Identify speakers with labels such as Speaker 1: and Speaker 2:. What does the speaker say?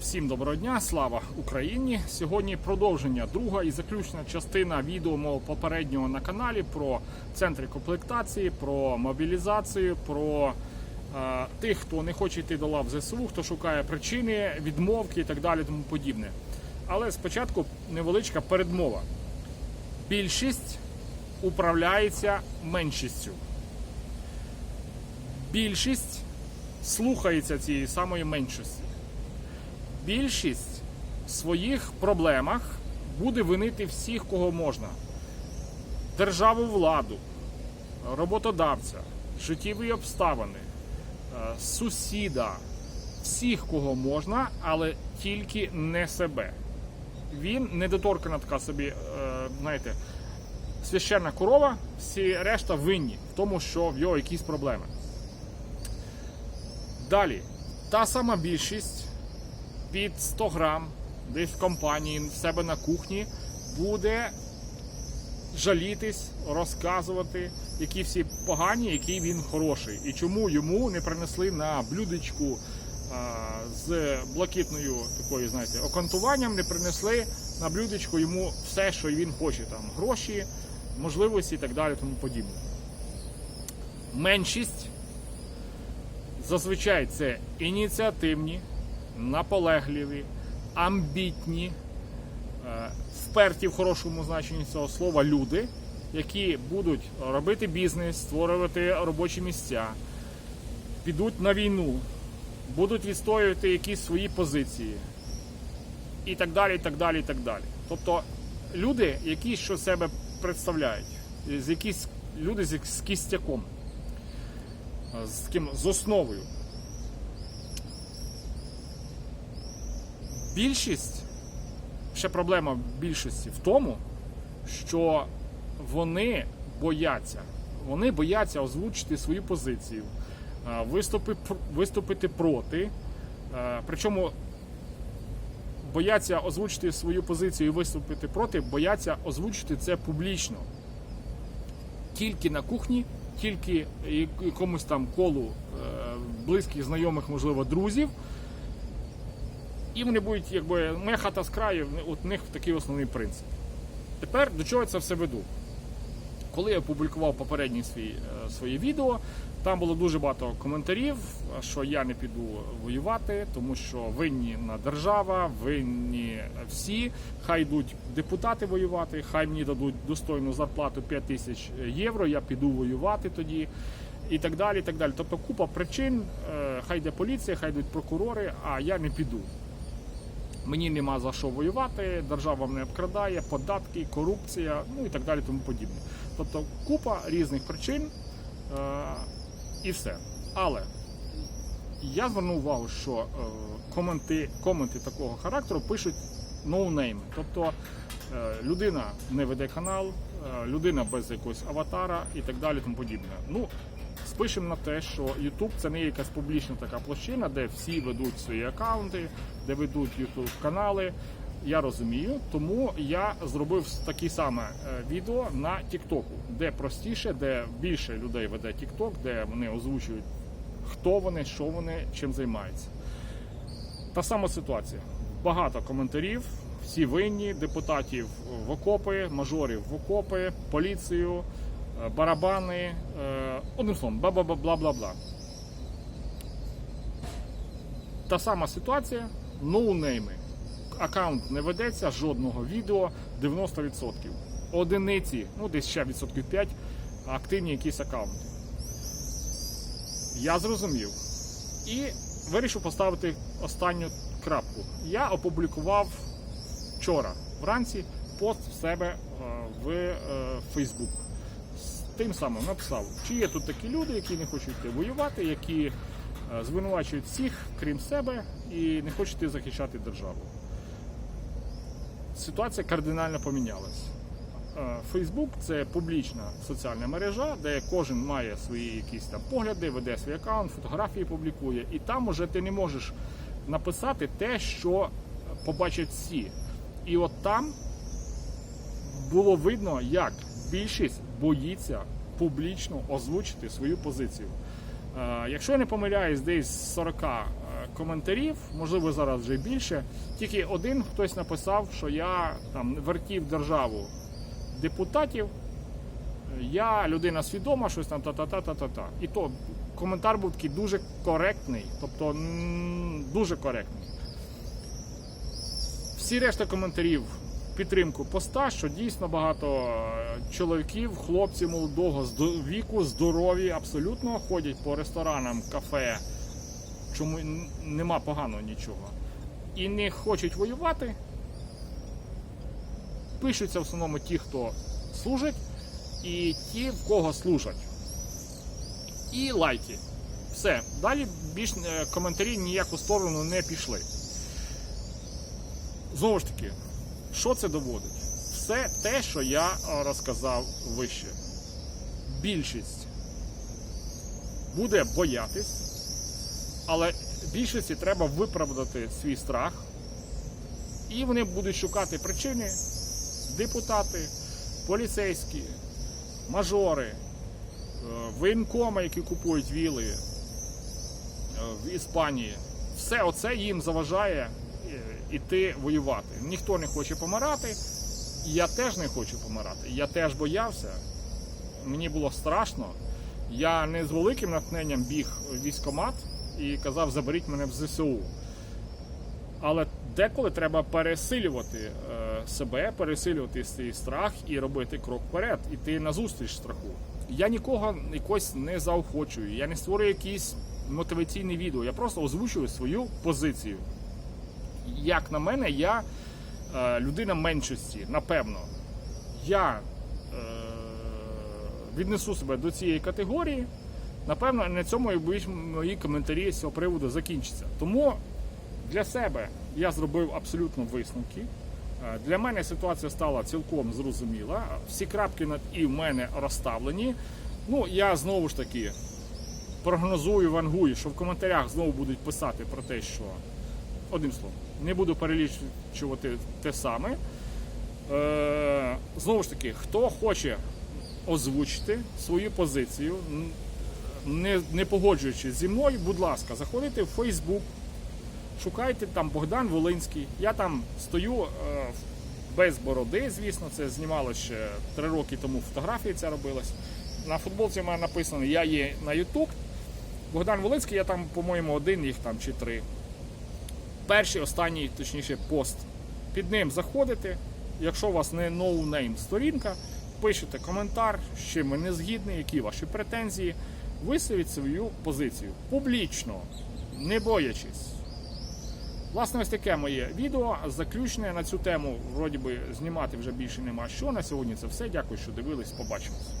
Speaker 1: Всім доброго дня, слава Україні! Сьогодні продовження, друга і заключна частина відео мого попереднього на каналі про центри комплектації, про мобілізацію, про е, тих, хто не хоче йти до лав ЗСУ, хто шукає причини, відмовки і так далі, тому подібне. Але спочатку невеличка передмова. Більшість управляється меншістю. Більшість слухається цієї самої меншості більшість в своїх проблемах буде винити всіх, кого можна: державу владу, роботодавця, життєві обставини, е, сусіда, всіх, кого можна, але тільки не себе. Він недоторкана така собі, е, знаєте, священна корова, всі решта винні в тому, що в його якісь проблеми. Далі, та сама більшість під 100 грам десь в компанії в себе на кухні буде жалітись, розказувати, які всі погані, який він хороший, і чому йому не принесли на блюдечку з блакитною такою, знаєте, окантуванням, не принесли на блюдечку йому все, що він хоче, там гроші, можливості і так далі, тому подібне. Меншість зазвичай це ініціативні, наполегливі, амбітні, е, вперті в хорошому значенні цього слова люди, які будуть робити бізнес, створювати робочі місця, підуть на війну, будуть відстоювати якісь свої позиції і так далі. і так далі, і так далі. Тобто люди, які що себе представляють, з якісь люди з, кістяком, з ким з основою. Більшість, ще проблема більшості в тому, що вони бояться. Вони бояться озвучити свою позицію, е, виступи, виступити проти. Е, Причому бояться озвучити свою позицію і виступити проти, бояться озвучити це публічно. Тільки на кухні, тільки якомусь там колу е, близьких, знайомих, можливо, друзів. І вони будуть, якби моя хата з краю, от у них такий основний принцип. Тепер до чого я це все веду? Коли я опублікував попередні свої, е, свої відео, там було дуже багато коментарів, що я не піду воювати, тому що винні на держава, винні всі. Хай йдуть депутати воювати, хай мені дадуть достойну зарплату 5 тисяч євро, я піду воювати тоді. І так далі. і так далі. Тобто купа причин, е, хай йде поліція, хай йдуть прокурори, а я не піду. Мені нема за що воювати, держава мене обкрадає, податки, корупція, ну і так далі, тому подібне. Тобто купа різних причин е, і все. Але я звернув увагу, що е, коменти, коменти такого характеру пишуть ноунейми. Тобто е, людина не веде канал, е, людина без якогось аватара і так далі, тому подібне. Ну, спишемо на те, що YouTube це не якась публічна така площина, де всі ведуть свої аккаунти, де ведуть YouTube канали. Я розумію, тому я зробив таке саме е, відео на TikTok, де простіше, де більше людей веде TikTok, де вони озвучують, хто вони, що вони, чим займаються. Та сама ситуація. Багато коментарів, всі винні, депутатів в окопи, мажорів в окопи, поліцію, барабани, е, одним словом, бла-бла-бла-бла-бла. Та сама ситуація, ноунейми. Аккаунт не ведеться, жодного відео, 90%. Одиниці, ну десь ще відсотків 5, активні якісь аккаунти. Я зрозумів. І вирішив поставити останню крапку. Я опублікував вчора вранці пост в себе е, в. З тим самим написав, чи є тут такі люди, які не хочуть воювати, які е, звинувачують всіх, крім себе, і не хочуть захищати державу. Ситуація кардинально помінялась. Фейсбук це публічна соціальна мережа, де кожен має свої якісь там погляди, веде свій аккаунт, фотографії публікує, і там уже ти не можеш написати те, що побачать всі. І от там було видно, як більшість боїться публічно озвучити свою позицію. Е, Якщо я не помиляюсь, десь 40
Speaker 2: коментарів, можливо, зараз вже більше. Тільки один хтось написав, що я там вертів державу депутатів. Я людина свідома, щось там та-та-та-та-та-та. І то коментар був такий дуже коректний, тобто дуже коректний. Всі решта коментарів підтримку поста, що дійсно багато е, чоловіків, хлопців молодого віку, здорові, абсолютно ходять по ресторанам, кафе. Чому нема поганого нічого. І не хочуть воювати. Пишуться в основному ті, хто служить, і ті, в кого служать. І лайки. Все. Далі більш е, коментарі ніяку сторону не пішли. Знову ж таки, що це доводить? Все те, що я е, розказав вище. Більшість буде боятись, але більшості треба виправдати свій страх. І вони будуть шукати причини, депутати, поліцейські, мажори, е, воєнкоми, які купують віли е, в Іспанії. Все оце їм заважає іти воювати. Ніхто не хоче помирати. Я теж не хочу помирати. Я теж боявся. Мені було страшно. Я не з великим натхненням біг в військкомат і казав, заберіть мене в ЗСУ. Але деколи треба пересилювати е, себе, пересилювати свій страх і робити крок вперед, іти назустріч страху. Я нікого якось не заохочую, я не створюю якісь мотиваційні відео, я просто озвучую свою позицію. Як на мене, я е, людина меншості, напевно. Я е, віднесу себе до цієї категорії. Напевно, на цьому і мої коментарі з цього приводу закінчаться. Тому для себе я зробив абсолютно висновки. Е, Для мене ситуація стала цілком зрозуміла. Всі крапки над і в мене розставлені. Ну, я знову ж таки прогнозую, вангую, що в коментарях знову будуть писати про те, що одним словом, не буду перелічувати те саме. Е, знову ж таки, хто хоче озвучити свою позицію, не, не погоджуючись зі мною, будь ласка, заходите в Фейсбук, шукайте там Богдан Волинський. Я там стою е, без бороди, звісно, це знімало ще три роки тому. Фотографія ця робилась. На футболці в мене написано Я є на YouTube. Богдан Волинський, я там, по-моєму, один їх там чи три. Перший, останній, точніше, пост. Під ним заходите. Якщо у вас не ноунейм сторінка, пишете коментар, з чим ви не згідні, які ваші претензії. Висловіть свою позицію публічно, не боячись. Власне, ось таке моє відео. Заключне на цю тему, вроді би, знімати вже більше нема що. На сьогодні це все. Дякую, що дивились. Побачимось.